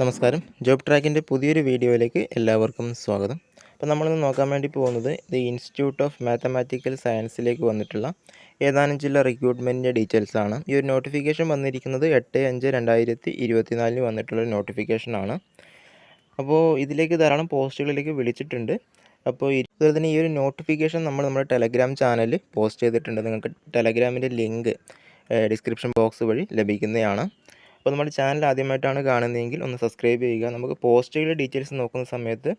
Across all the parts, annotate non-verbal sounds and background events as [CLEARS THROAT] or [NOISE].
നമസ്കാരം. ജോബ് ട്രാക്കിന്റെ പുതിയൊരു വീഡിയോയിലേക്ക് എല്ലാവർക്കും സ്വാഗതം. അപ്പോൾ നമ്മളിന്ന് നോക്കാൻ വേണ്ടി പോകുന്നത് ദി ഇൻസ്റ്റിറ്റ്യൂട്ട് ഓഫ് മാത്തമാറ്റിക്കൽ സയൻസിലേക്ക് വന്നിട്ടുള്ള ഏതാനും ചില റിക്രൂട്ട്മെന്റിന്റെ ഡീറ്റെയിൽസ് ആണ്. ഈ ഒരു നോട്ടിഫിക്കേഷൻ വന്നിരിക്കുന്നത് എട്ട് അഞ്ച് രണ്ടായിരത്തി ഇരുപത്തിനാലിന് വന്നിട്ടുള്ള നോട്ടിഫിക്കേഷനാണ് അപ്പോൾ ഇതിലേക്ക് ധാരാളം പോസ്റ്റുകളിലേക്ക് വിളിച്ചിട്ടുണ്ട്. അപ്പോൾ ഇതുപോലെ തന്നെ ഈ ഒരു നോട്ടിഫിക്കേഷൻ നമ്മൾ നമ്മുടെ ടെലഗ്രാം ചാനലിൽ പോസ്റ്റ് ചെയ്തിട്ടുണ്ട്. നിങ്ങൾക്ക് ടെലഗ്രാമിന്റെ ലിങ്ക് ഡിസ്ക്രിപ്ഷൻ ബോക്സ് വഴി ലഭിക്കുന്നതാണ്. അപ്പോൾ നമ്മുടെ ചാനൽ ആദ്യമായിട്ടാണ് കാണുന്നതെങ്കിൽ ഒന്ന് സബ്സ്ക്രൈബ് ചെയ്യുക. നമുക്ക് പോസ്റ്റുകളുടെ ഡീറ്റെയിൽസ് നോക്കുന്ന സമയത്ത്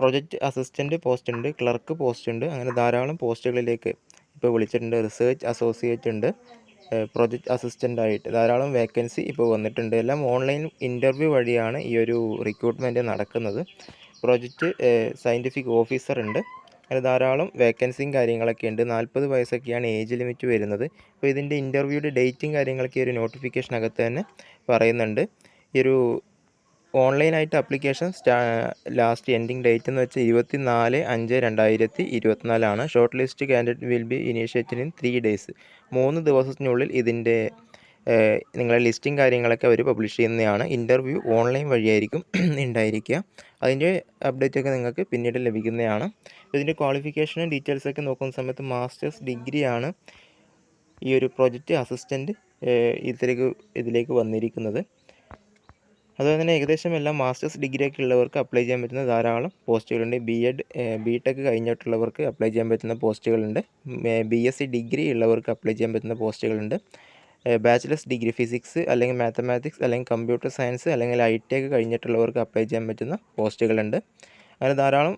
പ്രൊജക്റ്റ് അസിസ്റ്റന്റ് പോസ്റ്റ് ഉണ്ട് ക്ലർക്ക് പോസ്റ്റ് ഉണ്ട് അങ്ങനെ ധാരാളം പോസ്റ്റുകളിലേക്ക് ഇപ്പോൾ വിളിച്ചിട്ടുണ്ട്. റിസേർച്ച് അസോസിയേറ്റ് ഉണ്ട് പ്രൊജക്റ്റ് അസിസ്റ്റന്റ് ആയിട്ട് ധാരാളം വേക്കൻസി ഇപ്പോൾ വന്നിട്ടുണ്ട്. എല്ലാം ഓൺലൈൻ ഇന്റർവ്യൂ വഴിയാണ് ഈ ഒരു റിക്രൂട്ട്മെന്റ് നടക്കുന്നത്. പ്രൊജക്റ്റ് സയന്റിഫിക് ഓഫീസർ ഉണ്ട്. അങ്ങനെ ധാരാളം വേക്കൻസിയും കാര്യങ്ങളൊക്കെ ഉണ്ട്. നാൽപ്പത് വയസ്സൊക്കെയാണ് ഏജ് ലിമിറ്റ് വരുന്നത്. അപ്പോൾ ഇതിന്റെ ഇന്റർവ്യൂയുടെ ഡേറ്റും കാര്യങ്ങളൊക്കെ ഒരു നോട്ടിഫിക്കേഷനകത്ത് തന്നെ പറയുന്നുണ്ട്. ഈ ഒരു ഓൺലൈനായിട്ട് അപ്ലിക്കേഷൻ സ്റ്റാ ലാസ്റ്റ് എൻഡിങ് ഡേറ്റ് എന്ന് വെച്ചാൽ ഇരുപത്തി നാല് അഞ്ച് രണ്ടായിരത്തി ഇരുപത്തിനാലാണ്. Short list candidate will be initiated in three days മൂന്ന് ദിവസത്തിനുള്ളിൽ ഇതിന്റെ നിങ്ങളെ ലിസ്റ്റിംഗ് കാര്യങ്ങളൊക്കെ അവർ പബ്ലിഷ് ചെയ്യുന്നതാണ്. ഇന്റർവ്യൂ ഓൺലൈൻ വഴിയായിരിക്കും [CLEARS THROAT] ഉണ്ടായിരിക്കുക അതിന്റെ അപ്ഡേറ്റൊക്കെ നിങ്ങൾക്ക് പിന്നീട് ലഭിക്കുന്നതാണ്. ഇതിന്റെ ക്വാളിഫിക്കേഷനും ഡീറ്റെയിൽസൊക്കെ നോക്കുന്ന സമയത്ത് മാസ്റ്റേഴ്സ് ഡിഗ്രിയാണ് ഈ ഒരു പ്രൊജക്റ്റ് അസിസ്റ്റന്റ് ഇതിലേക്ക് ഇതിലേക്ക് വന്നിരിക്കുന്നത്. അതുപോലെ തന്നെ ഏകദേശം എല്ലാം മാസ്റ്റേഴ്സ് ഡിഗ്രിയൊക്കെ ഉള്ളവർക്ക് അപ്ലൈ ചെയ്യാൻ പറ്റുന്ന ധാരാളം പോസ്റ്റുകളുണ്ട് ബി എഡ് ബി ടെക് കഴിഞ്ഞിട്ടുള്ളവർക്ക് അപ്ലൈ ചെയ്യാൻ പറ്റുന്ന പോസ്റ്റുകളുണ്ട് ബി എസ് സി ഡിഗ്രി ഉള്ളവർക്ക് അപ്ലൈ ചെയ്യാൻ പറ്റുന്ന പോസ്റ്റുകളുണ്ട് ബാച്ചിലേഴ്സ് ഡിഗ്രി ഫിസിക്സ് അല്ലെങ്കിൽ മാത്തമാറ്റിക്സ് അല്ലെങ്കിൽ കമ്പ്യൂട്ടർ സയൻസ് അല്ലെങ്കിൽ ഐ ടി ഒക്കെ കഴിഞ്ഞിട്ടുള്ളവർക്ക് അപ്ലൈ ചെയ്യാൻ പറ്റുന്ന പോസ്റ്റുകളുണ്ട് അങ്ങനെ ധാരാളം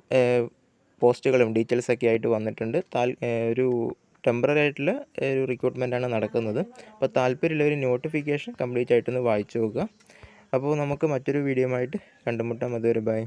പോസ്റ്റുകളും ഡീറ്റെയിൽസ് ഒക്കെ ആയിട്ട് വന്നിട്ടുണ്ട്. താൽ ഒരു ടെമ്പററി ആയിട്ടുള്ള ഒരു റിക്രൂട്ട്മെന്റാണ് നടക്കുന്നത്. അപ്പോൾ താല്പര്യമുള്ള ഒരു നോട്ടിഫിക്കേഷൻ കംപ്ലീറ്റ് ആയിട്ടൊന്ന് വായിച്ചു നോക്കുക. അപ്പോൾ നമുക്ക് മറ്റൊരു വീഡിയോ ആയിട്ട് കണ്ടുമുട്ടാം. അതുവരെ ബൈ